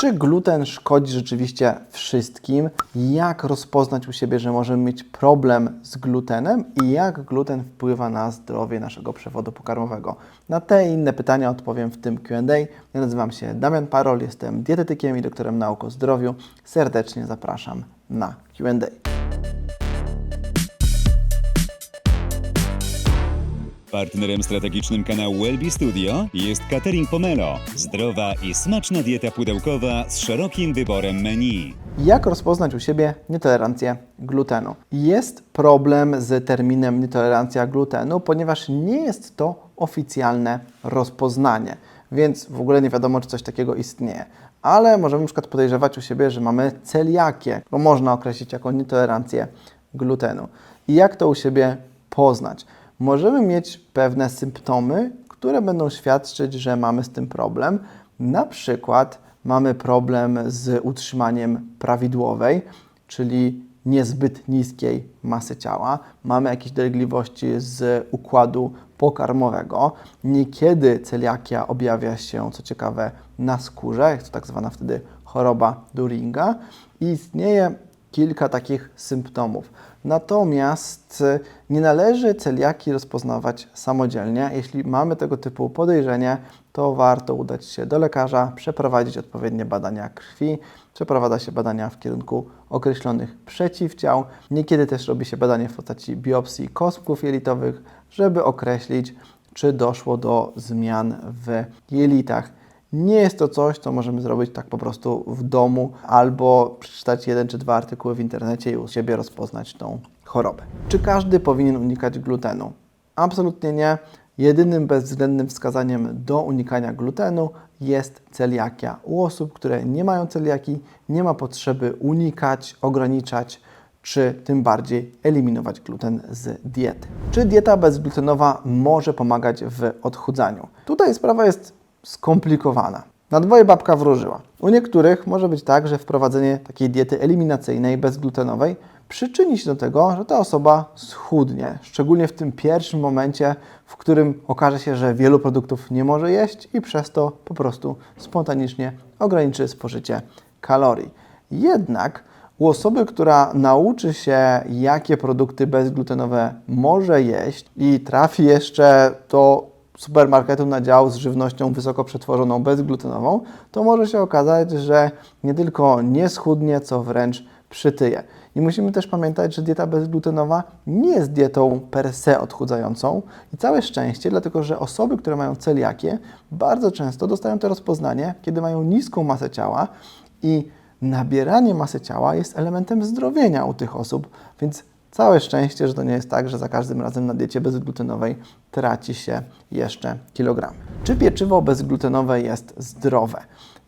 Czy gluten szkodzi rzeczywiście wszystkim? Jak rozpoznać u siebie, że możemy mieć problem z glutenem i jak gluten wpływa na zdrowie naszego przewodu pokarmowego? Na te i inne pytania odpowiem w tym QA. Ja nazywam się Damian Parol, jestem dietetykiem i doktorem nauk o zdrowiu. Serdecznie zapraszam na QA. Partnerem strategicznym kanału Wellbe Studio jest Catering Pomelo. Zdrowa i smaczna dieta pudełkowa z szerokim wyborem menu. Jak rozpoznać u siebie nietolerancję glutenu? Jest problem z terminem nietolerancja glutenu, ponieważ nie jest to oficjalne rozpoznanie, więc w ogóle nie wiadomo, czy coś takiego istnieje. Ale możemy na przykład podejrzewać u siebie, że mamy celiakię, bo można określić jako nietolerancję glutenu. I jak to u siebie poznać? Możemy mieć pewne symptomy, które będą świadczyć, że mamy z tym problem. Na przykład mamy problem z utrzymaniem prawidłowej, czyli niezbyt niskiej masy ciała, mamy jakieś dolegliwości z układu pokarmowego. Niekiedy celiakia objawia się, co ciekawe, na skórze, jest to tak zwana wtedy choroba Duringa i istnieje kilka takich symptomów. Natomiast y, nie należy celiaki rozpoznawać samodzielnie. Jeśli mamy tego typu podejrzenie, to warto udać się do lekarza, przeprowadzić odpowiednie badania krwi, przeprowadza się badania w kierunku określonych przeciwciał. Niekiedy też robi się badanie w postaci biopsji kostków jelitowych, żeby określić, czy doszło do zmian w jelitach. Nie jest to coś, co możemy zrobić tak po prostu w domu albo przeczytać jeden czy dwa artykuły w internecie i u siebie rozpoznać tą chorobę. Czy każdy powinien unikać glutenu? Absolutnie nie. Jedynym bezwzględnym wskazaniem do unikania glutenu jest celiakia. U osób, które nie mają celiaki, nie ma potrzeby unikać, ograniczać czy tym bardziej eliminować gluten z diety. Czy dieta bezglutenowa może pomagać w odchudzaniu? Tutaj sprawa jest skomplikowana. Na dwoje babka wróżyła. U niektórych może być tak, że wprowadzenie takiej diety eliminacyjnej, bezglutenowej przyczyni się do tego, że ta osoba schudnie. Szczególnie w tym pierwszym momencie, w którym okaże się, że wielu produktów nie może jeść i przez to po prostu spontanicznie ograniczy spożycie kalorii. Jednak u osoby, która nauczy się, jakie produkty bezglutenowe może jeść i trafi jeszcze do supermarketu na dział z żywnością wysoko przetworzoną, bezglutenową, to może się okazać, że nie tylko nie schudnie, co wręcz przytyje. I musimy też pamiętać, że dieta bezglutenowa nie jest dietą per se odchudzającą i całe szczęście, dlatego że osoby, które mają celiakię, bardzo często dostają to rozpoznanie, kiedy mają niską masę ciała i nabieranie masy ciała jest elementem zdrowienia u tych osób, więc Całe szczęście, że to nie jest tak, że za każdym razem na diecie bezglutenowej traci się jeszcze kilogramy. Czy pieczywo bezglutenowe jest zdrowe?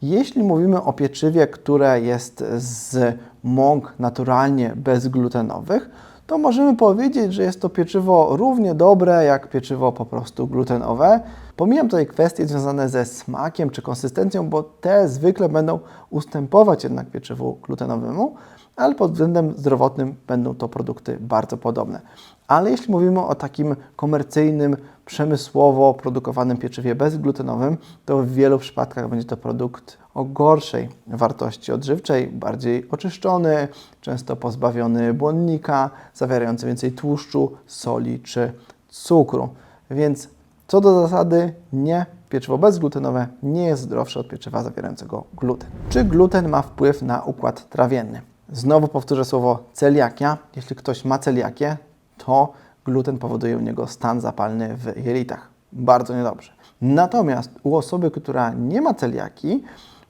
Jeśli mówimy o pieczywie, które jest z mąk naturalnie bezglutenowych, to możemy powiedzieć, że jest to pieczywo równie dobre jak pieczywo po prostu glutenowe. Pomijam tutaj kwestie związane ze smakiem czy konsystencją, bo te zwykle będą ustępować jednak pieczywu glutenowemu, ale pod względem zdrowotnym będą to produkty bardzo podobne. Ale jeśli mówimy o takim komercyjnym, przemysłowo produkowanym pieczywie bezglutenowym, to w wielu przypadkach będzie to produkt o gorszej wartości odżywczej, bardziej oczyszczony, często pozbawiony błonnika, zawierający więcej tłuszczu, soli czy cukru. Więc co do zasady, nie, pieczywo bezglutenowe nie jest zdrowsze od pieczywa zawierającego gluten. Czy gluten ma wpływ na układ trawienny? Znowu powtórzę słowo celiakia. Jeśli ktoś ma celiakię, to gluten powoduje u niego stan zapalny w jelitach. Bardzo niedobrze. Natomiast u osoby, która nie ma celiaki,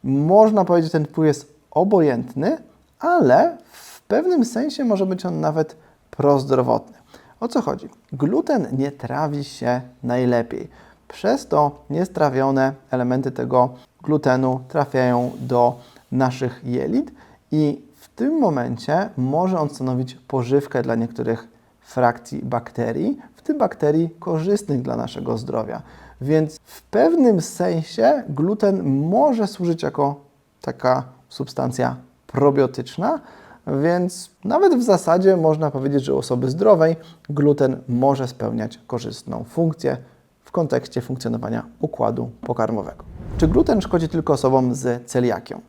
można powiedzieć, że ten wpływ jest obojętny, ale w pewnym sensie może być on nawet prozdrowotny. O co chodzi? Gluten nie trawi się najlepiej. Przez to niestrawione elementy tego glutenu trafiają do naszych jelit i w tym momencie może on stanowić pożywkę dla niektórych frakcji bakterii, w tym bakterii korzystnych dla naszego zdrowia. Więc w pewnym sensie gluten może służyć jako taka substancja probiotyczna, więc nawet w zasadzie można powiedzieć, że u osoby zdrowej gluten może spełniać korzystną funkcję w kontekście funkcjonowania układu pokarmowego. Czy gluten szkodzi tylko osobom z celiakią?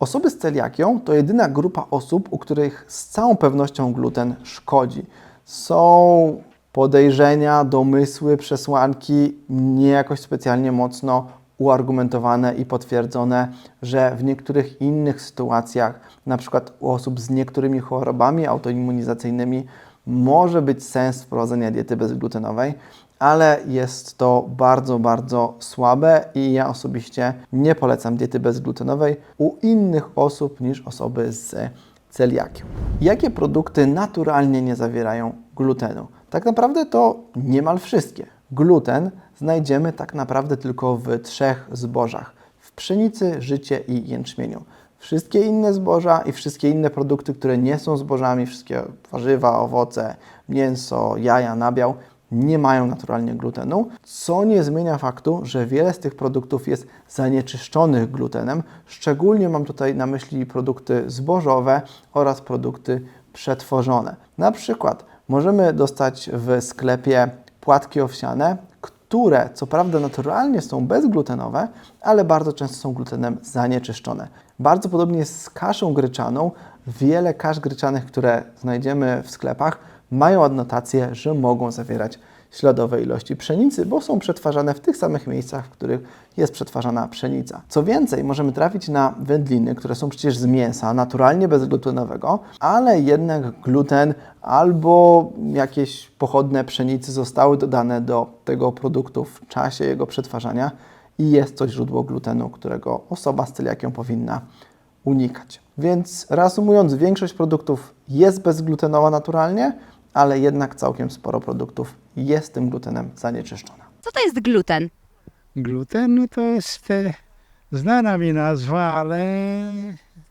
Osoby z celiakią to jedyna grupa osób, u których z całą pewnością gluten szkodzi. Są podejrzenia, domysły, przesłanki nie jakoś specjalnie mocno uargumentowane i potwierdzone, że w niektórych innych sytuacjach, na przykład u osób z niektórymi chorobami autoimmunizacyjnymi, może być sens wprowadzenia diety bezglutenowej, ale jest to bardzo, bardzo słabe i ja osobiście nie polecam diety bezglutenowej u innych osób niż osoby z celiakią. Jakie produkty naturalnie nie zawierają glutenu? Tak naprawdę to niemal wszystkie. Gluten znajdziemy tak naprawdę tylko w trzech zbożach: w pszenicy, życie i jęczmieniu. Wszystkie inne zboża i wszystkie inne produkty, które nie są zbożami, wszystkie warzywa, owoce, mięso, jaja, nabiał, nie mają naturalnie glutenu, co nie zmienia faktu, że wiele z tych produktów jest zanieczyszczonych glutenem. Szczególnie mam tutaj na myśli produkty zbożowe oraz produkty przetworzone. Na przykład możemy dostać w sklepie płatki owsiane, które co prawda naturalnie są bezglutenowe, ale bardzo często są glutenem zanieczyszczone. Bardzo podobnie jest z kaszą gryczaną. Wiele kasz gryczanych, które znajdziemy w sklepach, mają adnotację, że mogą zawierać śladowe ilości pszenicy, bo są przetwarzane w tych samych miejscach, w których jest przetwarzana pszenica. Co więcej, możemy trafić na wędliny, które są przecież z mięsa, naturalnie bezglutenowego, ale jednak gluten albo jakieś pochodne pszenicy zostały dodane do tego produktu w czasie jego przetwarzania i jest to źródło glutenu, którego osoba z celiakią powinna unikać. Więc reasumując, większość produktów jest bezglutenowa naturalnie, ale jednak całkiem sporo produktów jest tym glutenem zanieczyszczona. Co to jest gluten? Gluten no to jest e, znana mi nazwa, ale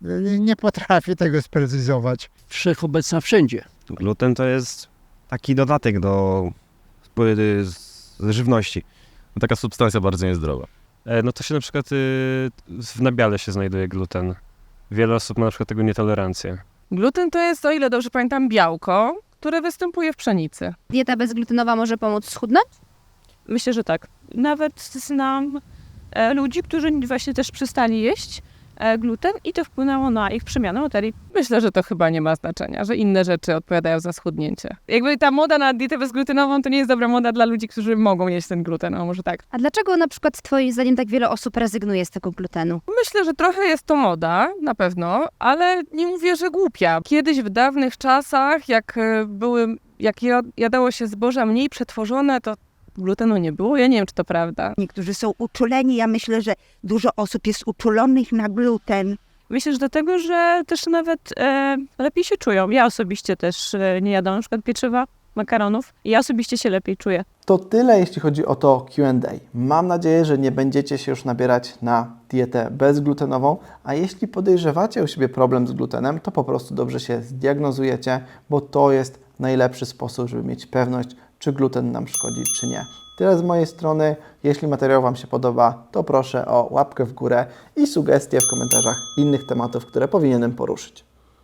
nie- nie potrafię tego sprecyzować. wszechobecna wszędzie. Gluten to jest taki dodatek do z- z żywności. Taka substancja bardzo niezdrowa. E, No to się na przykład y, w nabiale się znajduje gluten. Wiele osób ma na przykład tego nietolerancję. Gluten to jest, o ile dobrze pamiętam, białko, które występuje w pszenicy. Dieta bezglutenowa może pomóc schudnąć? Myślę, że tak. Nawet znam e, ludzi, którzy właśnie też przestali jeść gluten i to wpłynęło na ich przemianę materii. Myślę, że to chyba nie ma znaczenia, że inne rzeczy odpowiadają za schudnięcie. Jakby ta moda na dietę bezglutenową to nie jest dobra moda dla ludzi, którzy mogą jeść ten gluten, a może tak. A dlaczego na przykład twoim zdaniem tak wiele osób rezygnuje z tego glutenu? Myślę, że trochę jest to moda, na pewno, ale nie mówię, że głupia. Kiedyś w dawnych czasach, jak e, były, jak ja- jadało się zboża mniej przetworzone, to glutenu nie było. Ja nie wiem, czy to prawda. Niektórzy są uczuleni. Ja myślę, że dużo osób jest uczulonych na gluten. Myślę, że dlatego, że też nawet e, lepiej się czują. Ja osobiście też e, nie jadam na przykład pieczywa, makaronów i ja osobiście się lepiej czuję. To tyle, jeśli chodzi o to QA. Mam nadzieję, że nie będziecie się już nabierać na dietę bezglutenową, a jeśli podejrzewacie u siebie problem z glutenem, to po prostu dobrze się zdiagnozujecie, bo to jest najlepszy sposób, żeby mieć pewność, czy gluten nam szkodzi, czy nie. Tyle z mojej strony. Jeśli materiał Wam się podoba, to proszę o łapkę w górę i sugestie w komentarzach innych tematów, które powinienem poruszyć.